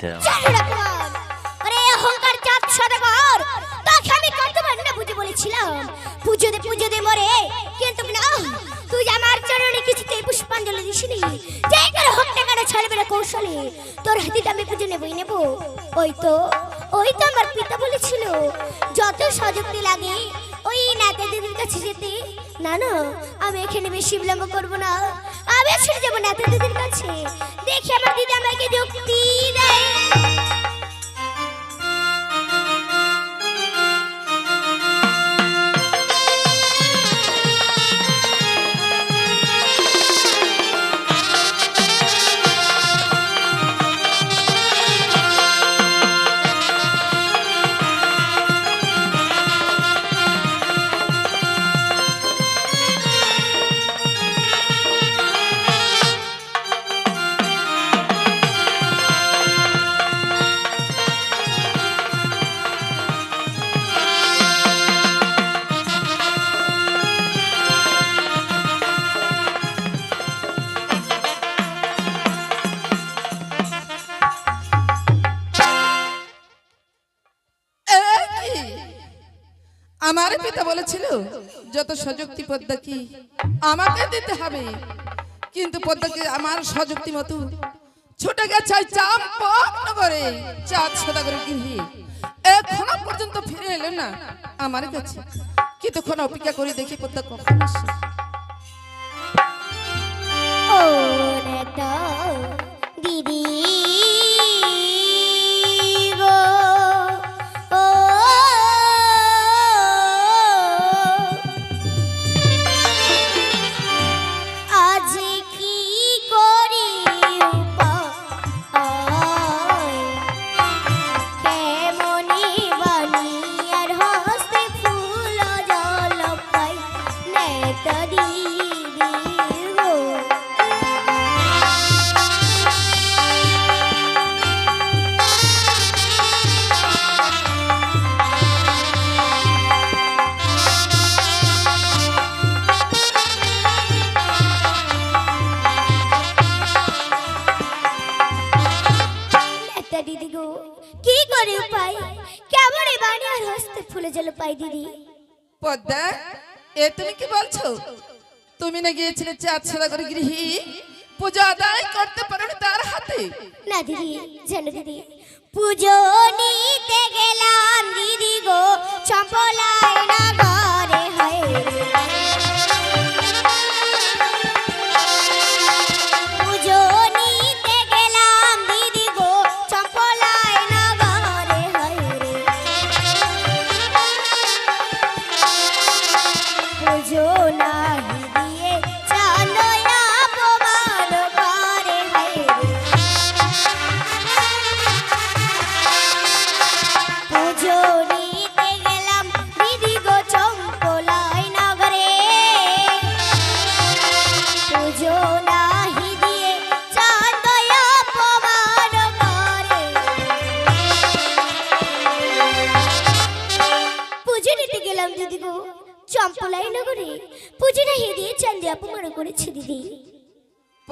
কুমার আরে অহংকার জাত সদাগর তোকে আমি কতবার না বুঝে বলেছিলাম। পুজো দে পুজো দে মরে, কিন্তু না, তুই আমার চরণে কিছুতেই পুষ্পাঞ্জলি দিসনি। যাই করে হোক না কেন ছাড়বে না কৌশলে, তোর হাতিতে আমি পুজো নেবই, নেব। ওই তো ওই তো আমার পিতা বলেছিল, যত সযুক্তি লাগে, ওই নাতে দিদির কাছে যেতে। না না, আমি এখানে বেশি বিলম্ব করব না। নাতে দিদির কাছে। দেখে আমার দিদি আমাকে যুক্তি দেয়। সযুক্তি পদ্মা কি আমাকে দিতে হবে? কিন্তু পদ্মাকে আমার সযুক্তি মতো? ছুটে গেছে নগরে চাঁদ সদাগরের গৃহে। এখনও পর্যন্ত ফিরে এলো না আমার কাছে। কিছুক্ষণ অপেক্ষা করে দেখি পদ্মা কখন আসে। দিদি বলছো? তুমি না গিয়েছিলে চাঁদ করে গৃহী? পূজা আদায় করতে পারো তার হাতে। না দিদি, জানো দিদি, পুজো নিতে গেলাম দিদি গো, চম্পলায় না ঘরে হয়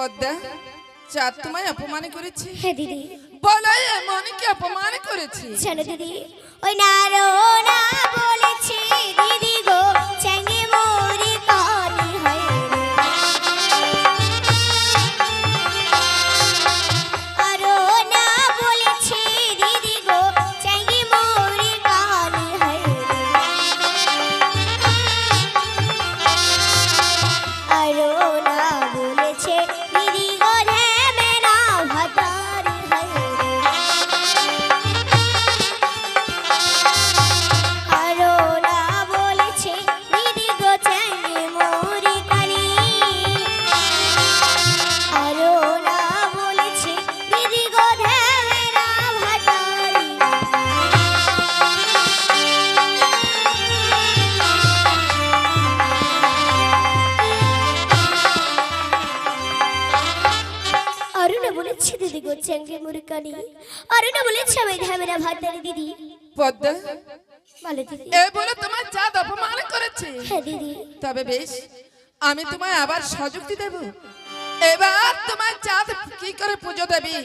পদ্মা চাঁদ তোমায় অপমান করেছে। হ্যাঁ দিদি। বলো এমন কি অপমান করেছে। জানো দিদি ওই নারো না বলেছে দিদি কানে অরণ্য বলেছে আমি ধামেরা ভাতারি দিদি পদ্মা। বলে দিদি। এ বলে তোমার চা অপমান করেছে। হ্যাঁ দিদি। তবে বেশ আমি তোমায় আবার সযুক্তি দেব। এবার তোমার চাঁদ কি করে পুজো দেবি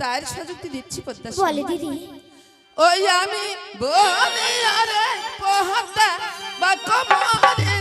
তার সযুক্তি দিচ্ছি পদ্মা বলে দিদি। ওই আমি বলি আরে পহতা বা কমরে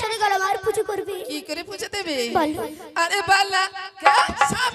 সাথে গলা মার পুজো করবে। কি করে পুজো দেবে? আরে বালা সব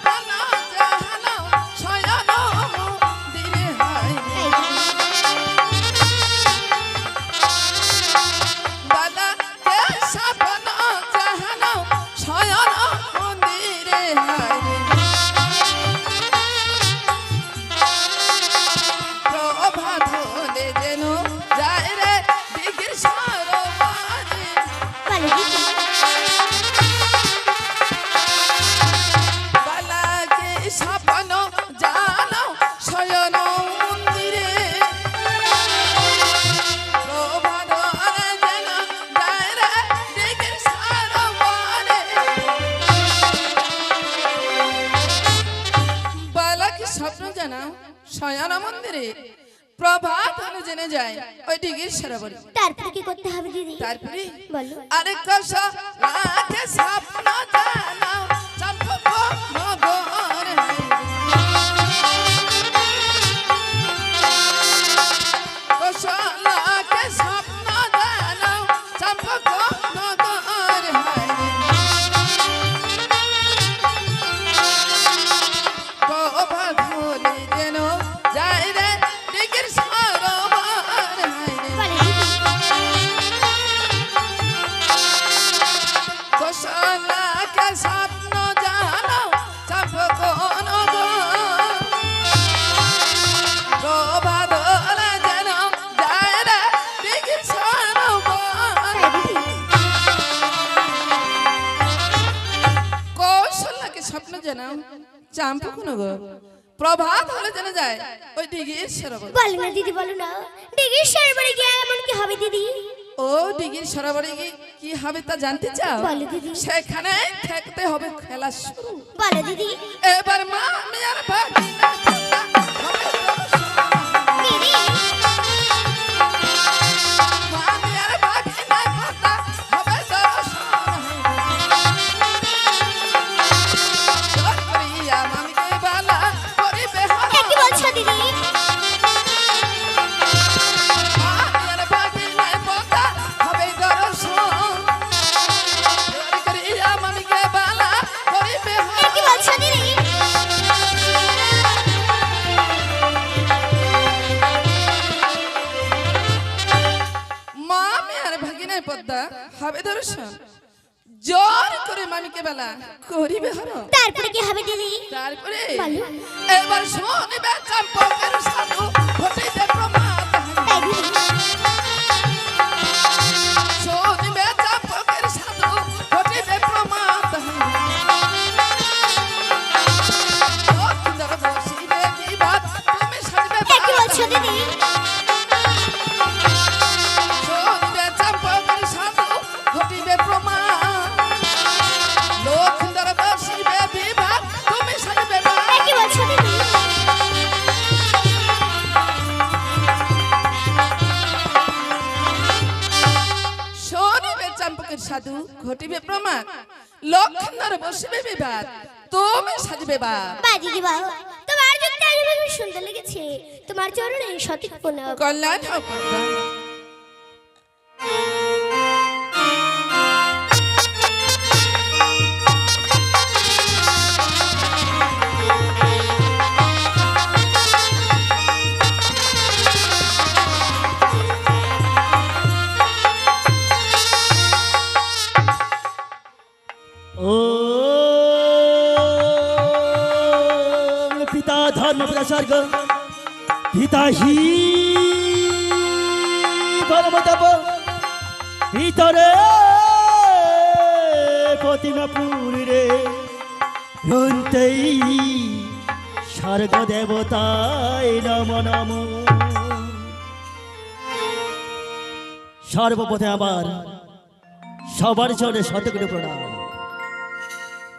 আরে কষা যেন চাম্পু কোনো গো। প্রভাত হলে যেন যায়। ওই ডিগির সরোবর বলো। না দিদি বলো না। ডিগির সরোবরে গিয়ে এমন কি হবে দিদি? ও ডিগির সরোবরে গিয়ে কি হবে তা জানতে চাও? বলো দিদি। সেখানে থাকতে হবে খেলা শুরু। বলো দিদি। এবার মা আমি আর ভাবি না। জোর করে মামিকে বেলা। করিবে হলো। তারপরে কি হবে দিদি? তারপরে এবার শোন এবার চম্পকের সাধু ঘটেছে প্রমাণ। ঘটিবে প্রমাণ। লক্ষণর বসবে বিবাদ। তুমি সাজবে বা বাজি দিবা। তোমার যুক্তি আমি শুনতে লেগেছে। তোমার চরণে সঠিক প্রণাম কল্যাণ হোক পিতাহি পরমতপ ভিতরে প্রতিমা পুরীরে রন্তেই স্বর্গ দেবতায় নম নম। সর্বপ্রথমে আবার সবার জন্য শতগুলো প্রণাম।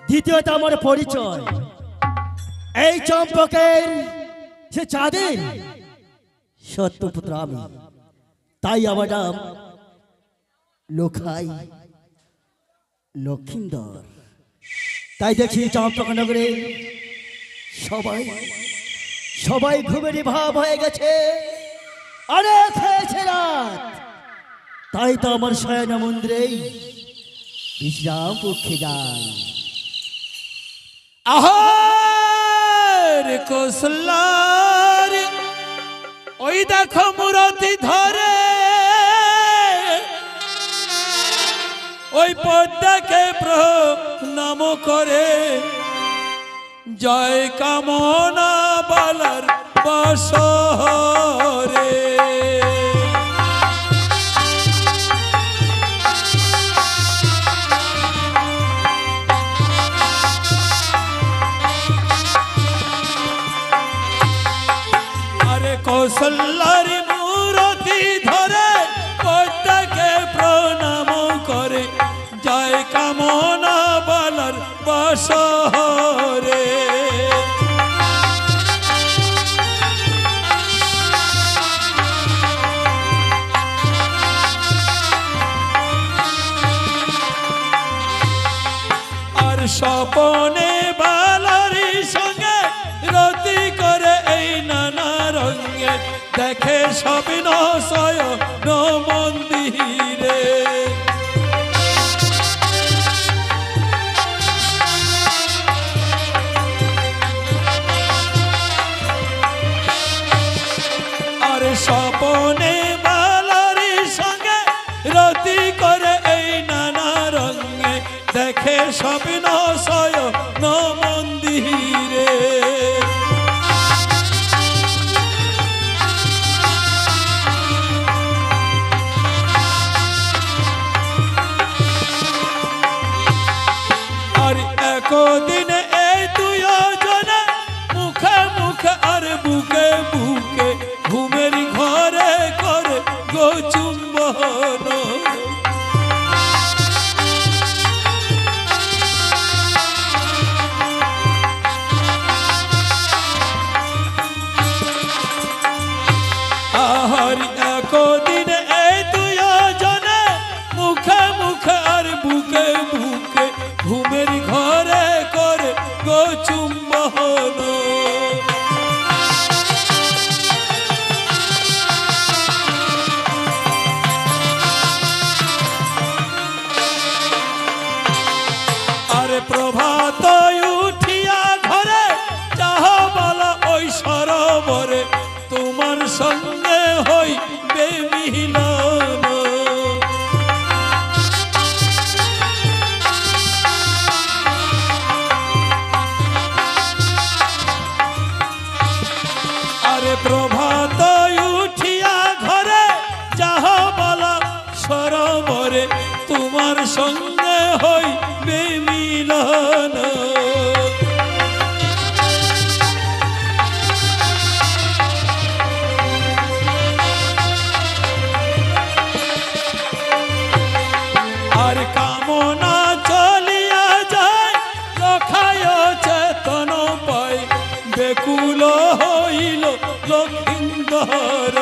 দ্বিতীয়ত আমার পরিচয়। এই চম্পকের সে চাঁদের সত্যপুত্র আমি তাই আমার লোখাই, লক্ষিন্দর। তাই দেখি সবাই সবাই ঘুমের ভাব হয়ে গেছে। অনেক হয়েছে তাই তো আমার শয়ন মন্দিরেই বিশ্রাম পক্ষে যাই। আহার ওই দেখো মুরতি ধরে। ওই পদ্মাকে প্রণাম করে। জয় কামনা বালার বসরে আরে মুরতি ধরে পদ্মাকে প্রণাম করে। জয় কামনা বালার বসরে দেখে স্বপ্ন সয় মন্দিরে তোমার সঙ্গে হই বেমিলন। আর কামনা চলিয়া যায় রখায় চেতন পাই বেকুল হইল লক্ষিন্দর।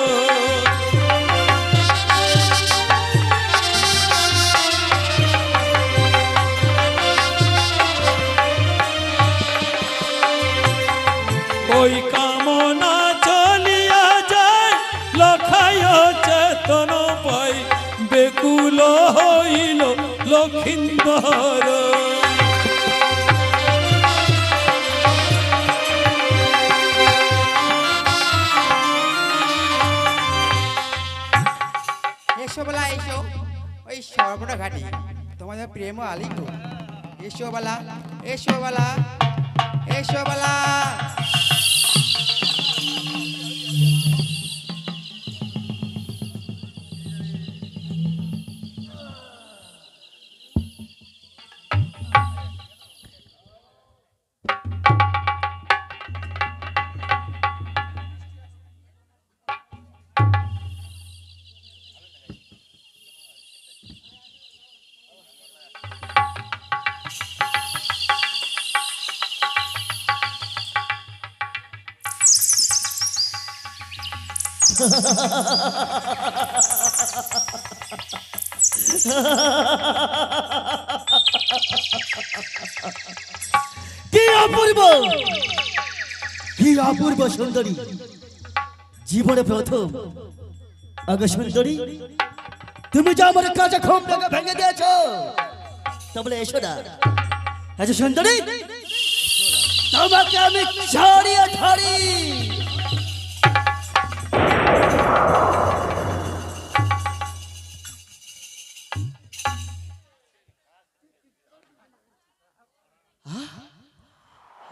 বলা এসো। ওই সর্বনা ঘাটি। তোমাদের প্রেম আলি গো এসো বলা এসো বলা এসো বলা কি অপূর্ব? কি অপূর্ব সুন্দরী? জীবনে প্রথম। আগে সুন্দরী? তুমি যে আমার কাছে খুব টাকা ভেঙে দিয়েছ। তা বলে এসো না। আচ্ছা সুন্দরী? তোমাকে আমি ছাড়িয়ে ধরি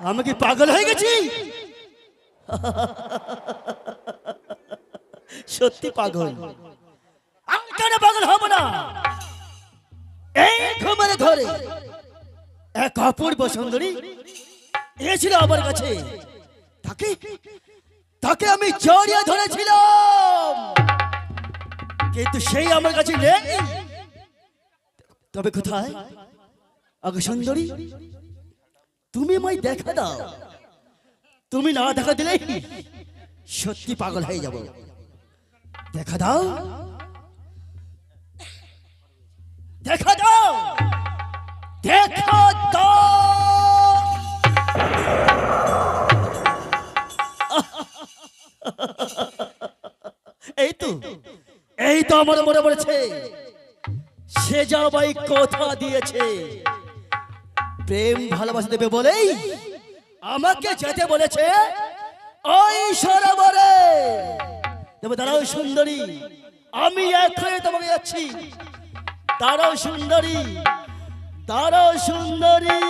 আমি কি পাগল হয়ে গেছি? সত্যি পাগল। আমি কেন পাগল হব না? এই ঘুমের ঘরে এক অপূর্ব সুন্দরী এসেছিল আমার কাছে। তাকে তাকে আমি জড়িয়ে ধরেছিলাম। কিন্তু সেই আমার কাছে নেই। তবে কোথায়? আগে সুন্দরী? তুমি আমায় দেখা দাও। তুমি না দেখা দিলে সত্যি পাগল হয়ে যাব। দেখা দাও। দেখা দাও। দেখা দাও। এই তো এই তো আমার মনে পড়েছে। সে যাবাই কথা দিয়েছে। প্রেম ভালোবাসা দেবে বলেই আমাকে যেতে বলেছে ওই সরোবরে। তবে তারাও সুন্দরী, আমি এখনই তোমাকে যাচ্ছি। তারাও সুন্দরী তারাও সুন্দরী।